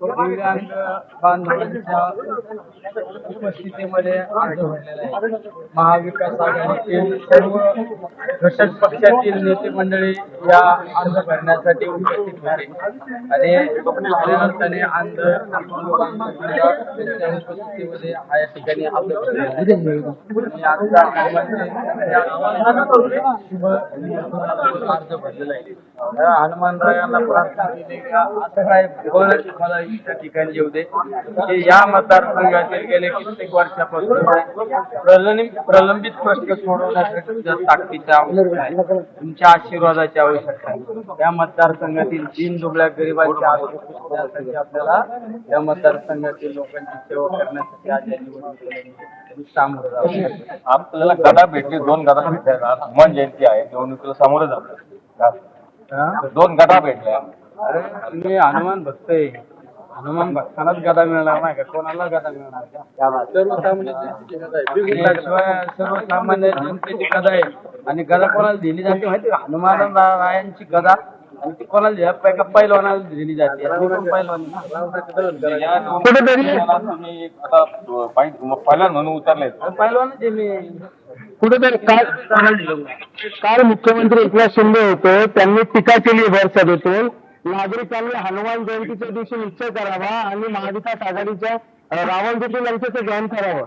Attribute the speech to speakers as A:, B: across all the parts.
A: दिव्यांग बांधवांच्या उपस्थितीमध्ये अर्ज भरलेला आहे महाविकास आघाडीतील सर्व घटक पक्षातील नेते मंडळी या अर्ज भरण्यासाठी उपस्थित झाले आणि अर्थाने अंध त्यांच्या उपस्थितीमध्ये या ठिकाणी आपलं भरलेला आहे. आजचा शुभ अर्ज भरलेला आहे हनुमानरायांना प्रार्थना केली का असं मला त्या ठिकाणी येऊ दे की या मतदारसंघातील गेले कित्येक वर्षापासून प्रलंबित प्रलंबित प्रश्न सोडवण्यासाठी ज्या ताकदीची आवश्यकता आहे तुमच्या आशीर्वादाची आवश्यकता आहे. या मतदारसंघातील तीन दुबळ्या गरिबांची आरोग्य आपल्याला या मतदारसंघातील लोकांची सेवा करण्यासाठी आज या निवडणुकीला सामोरं
B: आपल्याला गदा भेटली दोन गदा भेटल्या आज हनुमान जयंती आहे निवडणुकीला सामोरं जातो
A: हा?
B: दोन गदा भेटल्या
A: अरे मी हनुमान भक्त आहे हनुमान भक्तालाच गदा मिळणार नाही का? कोणाला गदा मिळणार का? सर्वसामान्य जनतेची गदा आहे. शिवाय सर्वसामान्य जनतेची गदा आहे. आणि गदा कोणाला दिली जाते माहिती हनुमान रायांची गदा आणि ती कोणाला दिली जाते? एका पैलवानाला दिली जाते. मी पण पैलवान आहे. ना.
B: या निवडणुकीला तुम्ही एक आता पाहिजे. पहिला म्हणून उतरले.
A: पैलवानच आहे मी.
C: कुठेतरी काल काल मुख्यमंत्री एकनाथ शिंदे होते. त्यांनी टीका केली भर सभेतून. नागरिकांनी हनुमान जयंतीच्या दिवशी निश्चय करावा आणि महाविकास आघाडीच्या अं, रावण देखील यांच्याचं जॉईन करावं.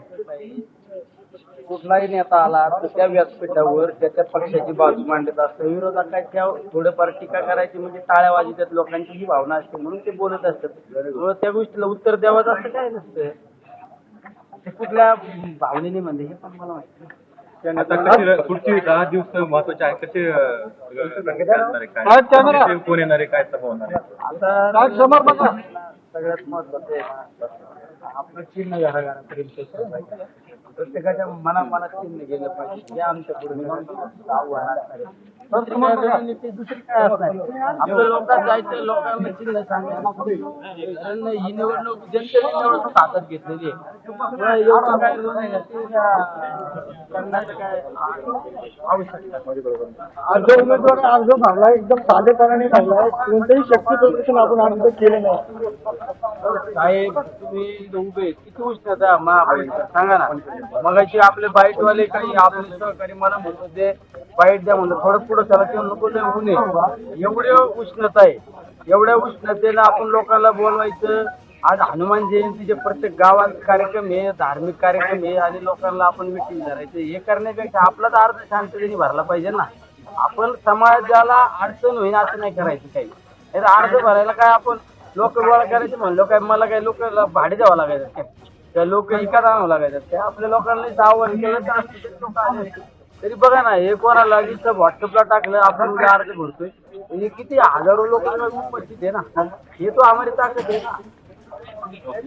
A: कुठलाही नेता आला तर त्या व्यासपीठावर त्याच्या पक्षाची बाजू मांडत असतं. विरोधकांच्या थोडंफार टीका करायची म्हणजे टाळ्या वाजवतात लोकांची ही भावना असते म्हणून ते बोलत असतात. त्या गोष्टीला उत्तर द्यावं असं काय नसतं. ते कुठल्या भावनेने म्हणजे हे पण मला माहिती
B: पुढची दहा दिवस महत्त्वाचे आहे कसे कोण येणार आहे काय सभा होणार आहे.
A: आता समोर बघा सगळ्यात महत्वाचं आहे आपलं चिन्ह घराघरापर्यंत पोहोचलं पाहिजे. प्रत्येकाच्या मना मनात चिन्ह गेलं पाहिजे हे आमच्या पुढे आव्हान असणार आहे. दुसरी काय रणनीती दुसरी काय असणार आहे? आपल्या लोकांना जायचं लोकांना चिन्ह ही निवडणूक जनतेने निवडणूक हातात घेतलेली आहे त्यामुळे एवढं काय नाही आहे. ते, अं, करण्याचं काय आवश्यकता नाही.
C: अर्ज उमेदवार अर्ज भरला एकदम साधेपणाने भरलाय कोणतेही शक्ती प्रदर्शन आपण अर्ज केले नाही
A: साहेब तुम्ही इथं उभे आहेत. किती उष्णता आहे महापालिका सांगा ना मगाशी आपले बाईटवाले काही आपले सहकारी मला म्हणत होते बाईट द्या म्हणलं थोडं पुढं चला ते नको ते होऊ नये. एवढी उष्णता आहे. एवढ्या उष्णतेनं आपण लोकांना बोलवायचं. आज हनुमान जयंतीचे प्रत्येक गावात कार्यक्रम आहे धार्मिक कार्यक्रम आहे आणि लोकांना आपण मिटिंग धरायचं हे करण्यापेक्षा आपलाच अर्ध शांततेने भरला पाहिजे ना. आपण समाजाला अडचण होईल असं नाही करायचं काही. अर्ज भरायला काय आपण लोक गोळा करायचे म्हणलो काय? मला काय लोक भाडे द्यावं लागायचं? काय त्या लोक विकत आणावं लागायचं. त्या आपल्या लोकांना आव्हान केलं तर तरी लोकं आले. असते. तरी बघा ना हे कोणाला इथं व्हॉट्सअपला टाकलं आपण उद्या अर्ज भरतोय. किती हजारो लोकांना उपस्थित आहे ना. हे तो आम्हाला ताकद आहे ना.